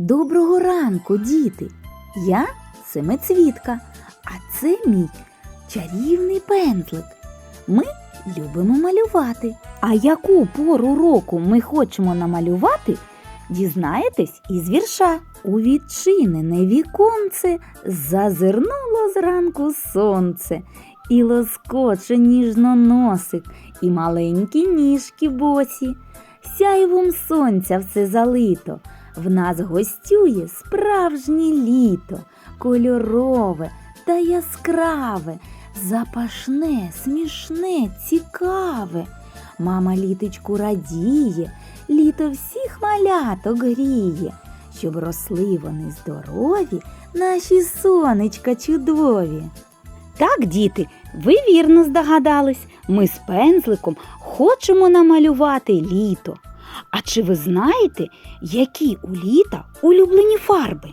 Доброго ранку, діти! Я семицвітка, а це мій чарівний пензлик. Ми любимо малювати. А яку пору року ми хочемо намалювати, дізнаєтесь із вірша. У відчинене віконце зазирнуло зранку сонце, і лоскоче ніжно носик, і маленькі ніжки босі. Сяйвом сонця все залито. В нас гостює справжнє літо, кольорове та яскраве, запашне, смішне, цікаве. Мама літочку радіє, літо всіх маляток гріє, щоб росли вони здорові, наші сонечка чудові. Так, діти, ви вірно здогадались, ми з пензликом хочемо намалювати літо. А чи ви знаєте, які у літа улюблені фарби?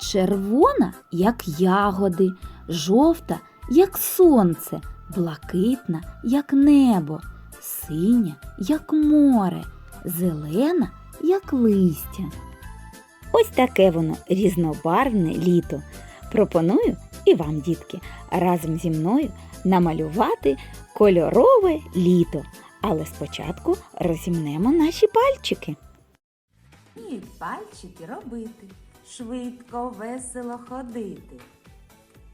Червона, як ягоди, жовта, як сонце, блакитна, як небо, синя, як море, зелена, як листя. Ось таке воно різнобарвне літо. Пропоную і вам, дітки, разом зі мною намалювати кольорове літо. Але спочатку розімнемо наші пальчики. Вміють пальчики робити, швидко, весело ходити,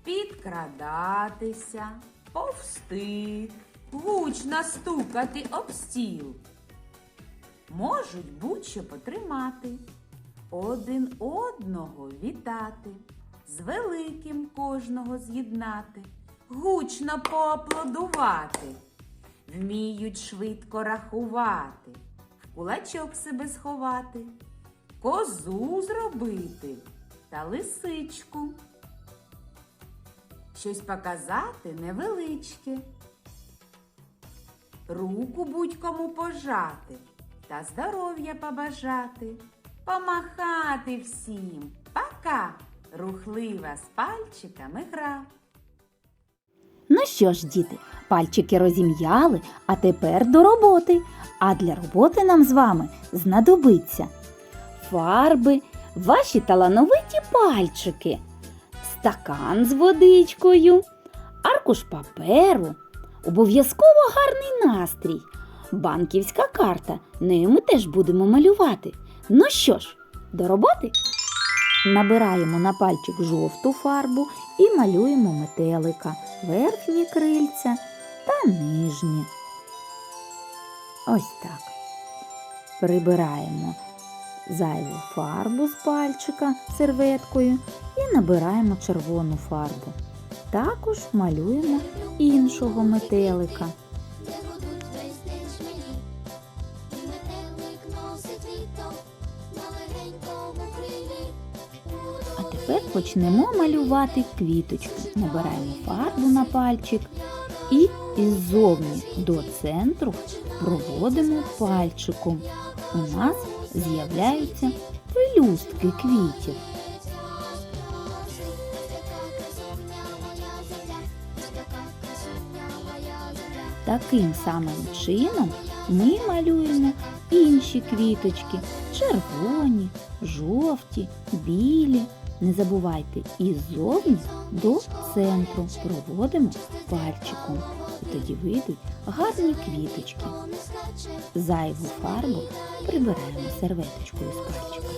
підкрадатися, повсти, гучно стукати об стіл. Можуть будь-що потримати, один одного вітати, з великим кожного з'єднати, гучно поаплодувати. Вміють швидко рахувати, в кулачок себе сховати, козу зробити та лисичку. Щось показати невеличке. Руку будь-кому пожати та здоров'я побажати, помахати всім. Пока! Рухлива з пальчиками гра. Ну що ж, діти, пальчики розім'яли, а тепер до роботи. А для роботи нам з вами знадобиться фарби, ваші талановиті пальчики, стакан з водичкою, аркуш паперу, обов'язково гарний настрій, банківська карта. Нею ми теж будемо малювати. Ну що ж, до роботи? Набираємо на пальчик жовту фарбу і малюємо метелика, верхні крильця та нижні. Ось так. Прибираємо зайву фарбу з пальчика серветкою і набираємо червону фарбу. Також малюємо іншого метелика. Тепер почнемо малювати квіточки. Набираємо фарбу на пальчик і іззовні до центру проводимо пальчиком. У нас з'являються пелюстки квітів. Таким самим чином ми малюємо інші квіточки червоні, жовті, білі. Не забувайте іззовні до центру проводимо пальчиком. І тоді вийдуть гарні квіточки. Зайву фарбу прибираємо серветочкою з пальчика.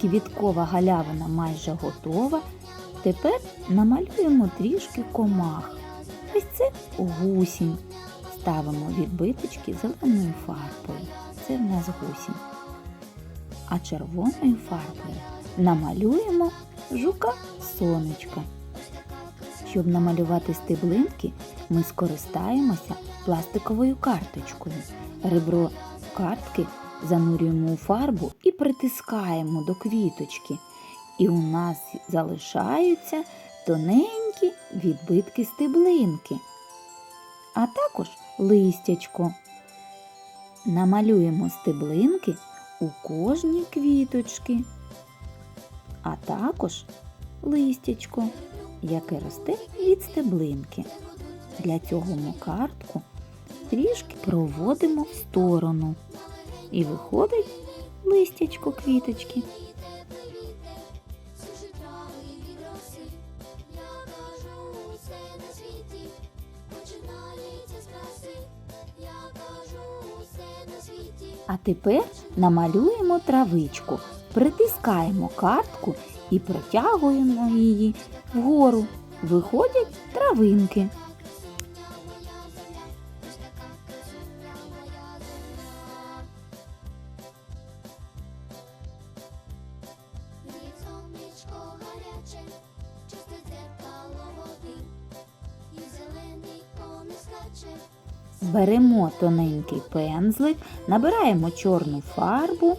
Квіткова галявина майже готова. Тепер намалюємо трішки комах. Ось це гусінь. Ставимо відбиточки зеленою фарбою. Це в нас гусінь. А червоною фарбою намалюємо жука сонечка. Щоб намалювати стеблинки, ми скористаємося пластиковою карточкою. Ребро картки занурюємо у фарбу і притискаємо до квіточки. І у нас залишаються тоненькі відбитки стеблинки, а також листячко. Намалюємо стеблинки у кожній квіточки, а також листячко, яке росте від стеблинки. Для цього ми картку трішки проводимо в сторону. І виходить листячко квіточки. А тепер намалюємо травичку, притискаємо картку і протягуємо її вгору. Виходять травинки. Беремо тоненький пензлик, набираємо чорну фарбу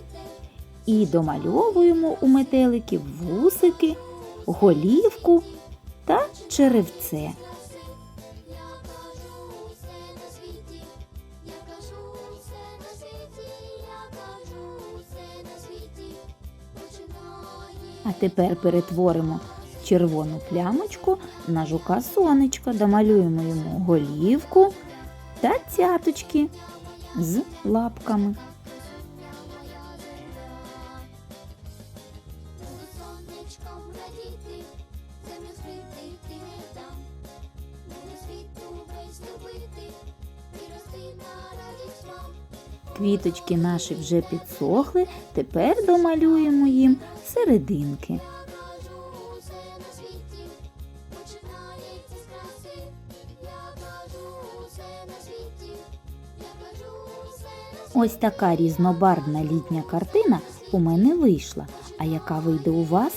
і домальовуємо у метеликів вусики, голівку та черевце. А тепер перетворимо червону плямочку на жука сонечка, домалюємо йому голівку та цяточки з лапками. Квіточки наші вже підсохли, тепер домалюємо їм серединки. Ось така різнобарвна літня картина у мене вийшла. А яка вийде у вас?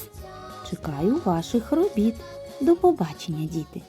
Чекаю ваших робіт. До побачення, діти!